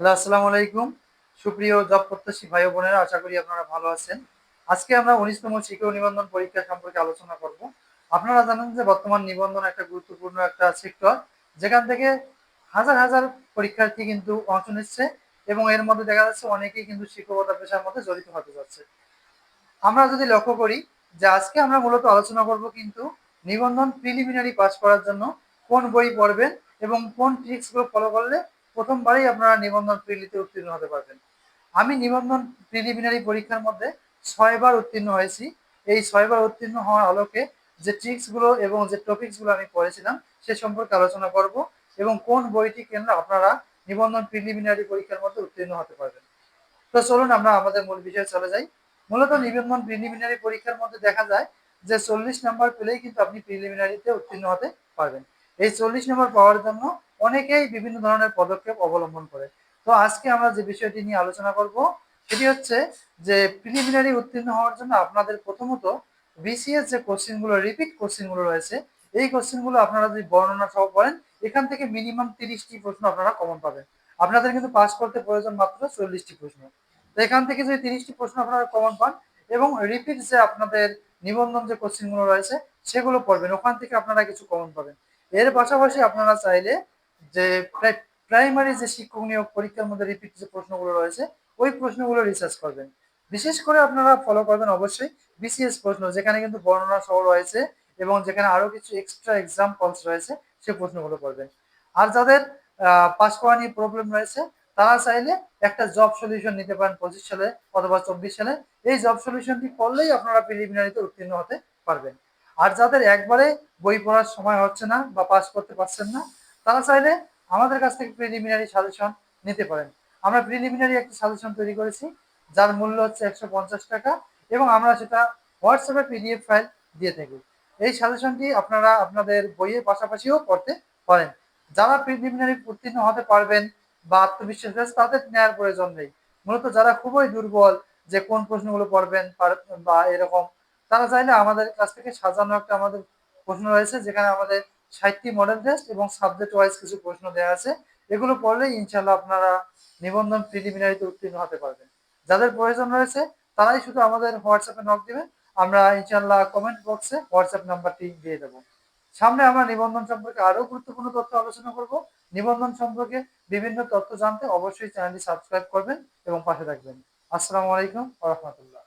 Hello, আসসালামু আলাইকুম। সুপ্রিয় জব প্রত্যাশী ভাই বোনেরা, আশা করি আপনারা ভালো আছেন। আজকে আমরা উনিশতম শিক্ষক নিবন্ধন পরীক্ষা সম্পর্কে আলোচনা করব। আপনারা জানেন যে বর্তমান নিবন্ধন একটা গুরুত্বপূর্ণ একটা সেক্টর, যেখান থেকে হাজার হাজার পরীক্ষার্থী কিন্তু অংশ নিচ্ছে এবং এর মধ্যে দেখা যাচ্ছে অনেকেই কিন্তু শিক্ষকতা পেশার মধ্যে জড়িত হতে যাচ্ছে। আমরা যদি লক্ষ্য করি যে আজকে আমরা মূলত আলোচনা করব কিন্তু নিবন্ধন প্রিলিমিনারি পাস করার জন্য কোন বই পড়বেন এবং কোন ট্রিক্সগুলো ফলো করলে প্রথমবারই আপনারা নিবন্ধন প্রিলিতে উত্তীর্ণ হতে পারবেন। আমি নিবন্ধন প্রিলিমিনারি পরীক্ষার মধ্যে ছয়বার উত্তীর্ণ হয়েছি। এই ছয়বার উত্তীর্ণ হওয়ার আলোকে যে ট্রিক্সগুলো এবং যে টপিকসগুলো আমি পড়েছিলাম, সে সম্পর্কে আলোচনা করব এবং কোন বইটি কেন্দ্র আপনারা নিবন্ধন প্রিলিমিনারি পরীক্ষার মধ্যে উত্তীর্ণ হতে পারবেন। তো চলুন আমরা আমাদের মূল বিষয়ে চলে যাই। মূলত নিবন্ধন প্রিলিমিনারি পরীক্ষার মধ্যে দেখা যায় যে চল্লিশ নাম্বার পেলেই কিন্তু আপনি প্রিলিমিনারিতে উত্তীর্ণ হতে পারবেন। এই চল্লিশ নাম্বার পাওয়ার জন্য অনেকেই বিভিন্ন ধরনের পদক্ষেপ অবলম্বন করে। তো আজকে আমরা যে বিষয়টি নিয়ে আলোচনা করব, সেটি হচ্ছে যে প্রিলিমিনারি উত্তীর্ণ হওয়ার জন্য আপনাদের প্রথমত বিসিএস যে কোশ্চেনগুলো রিপিট কোশ্চেনগুলো রয়েছে, এই কোশ্চেনগুলো আপনারা যদি বর্ণনা সহ পড়েন, এখান থেকে মিনিমাম তিরিশটি প্রশ্ন আপনারা কমন পাবেন। আপনাদের কিন্তু পাস করতে প্রয়োজন মাত্র চল্লিশটি প্রশ্ন। তো এখান থেকে যদি তিরিশটি প্রশ্ন আপনারা কমন পান এবং রিপিট যে আপনাদের নিবন্ধন যে কোশ্চেনগুলো রয়েছে, সেগুলো পড়বেন, ওখান থেকে আপনারা কিছু কমন পাবেন। এর পাশাপাশি আপনারা চাইলে যে প্রাইমারি যে শিক্ষক নিয়োগ পরীক্ষার মধ্যে রিপিট যে প্রশ্নগুলো রয়েছে, ওই প্রশ্নগুলো রিসার্চ করবেন। বিশেষ করে আপনারা ফলো করবেন অবশ্যই বিসিএস প্রশ্ন, যেখানে কিন্তু বর্ণনা সহ রয়েছে এবং যেখানে আরও কিছু এক্সট্রা এক্সাম্পলস রয়েছে, সে প্রশ্নগুলো করবেন। আর যাদের পাস করা নিয়ে প্রবলেম রয়েছে, তারা চাইলে একটা জব সলিউশন নিতে পারেন পঁচিশ সালে অথবা চব্বিশ সালে। এই জব সলিউশনটি করলেই আপনারা প্রিলিমিনারিতে উত্তীর্ণ হতে পারবেন। আর যাদের একবারে বই পড়ার সময় হচ্ছে না বা পাস করতে পারছেন না তারা চাইলে আমাদের কাছ থেকে প্রিলিমিনারি সাজেশন নিতে পারেন। আমরা প্রিলিমিনারি একটি সাজেশন তৈরি করেছি, যার মূল্য হচ্ছে একশো পঞ্চাশ টাকা এবং আমরা সেটা হোয়াটসঅ্যাপে পিডিএফ ফাইল দিয়ে থাকি। এই সাজেশনটি আপনারা আপনাদের বইয়ের পাশাপাশিও পড়তে পারেন। যারা প্রিলিমিনারি উত্তীর্ণ হতে পারবেন বা আত্মবিশ্বাস রয়েছে তাদের নেওয়ার প্রয়োজন নেই। মূলত যারা খুবই দুর্বল যে কোন প্রশ্নগুলো পড়বেন বা এরকম, তারা চাইলে আমাদের কাছ থেকে সাজানো একটা আমাদের প্রশ্ন রয়েছে, যেখানে আমাদের ষাটটি মডেল টেস্ট এবং সাবজেক্ট ওয়াইজ কিছু প্রশ্ন দেওয়া আছে। এগুলো পড়লে ইনশাল্লাহ আপনারা নিবন্ধন প্রিলিমিনারিতে উত্তীর্ণ হতে পারবেন। যাদের প্রয়োজন রয়েছে, তারাই শুধু আমাদের হোয়াটসঅ্যাপে নক দিবেন। আমরা ইনশাল্লাহ কমেন্ট বক্সে হোয়াটসঅ্যাপ নাম্বারটি দিয়ে দেবো। সামনে আমরা নিবন্ধন সম্পর্কে আরও গুরুত্বপূর্ণ তথ্য আলোচনা করব। নিবন্ধন সম্পর্কে বিভিন্ন তথ্য জানতে অবশ্যই চ্যানেলটি সাবস্ক্রাইব করবেন এবং পাশে থাকবেন। আসসালামু আলাইকুম রহমতুল্লাহ।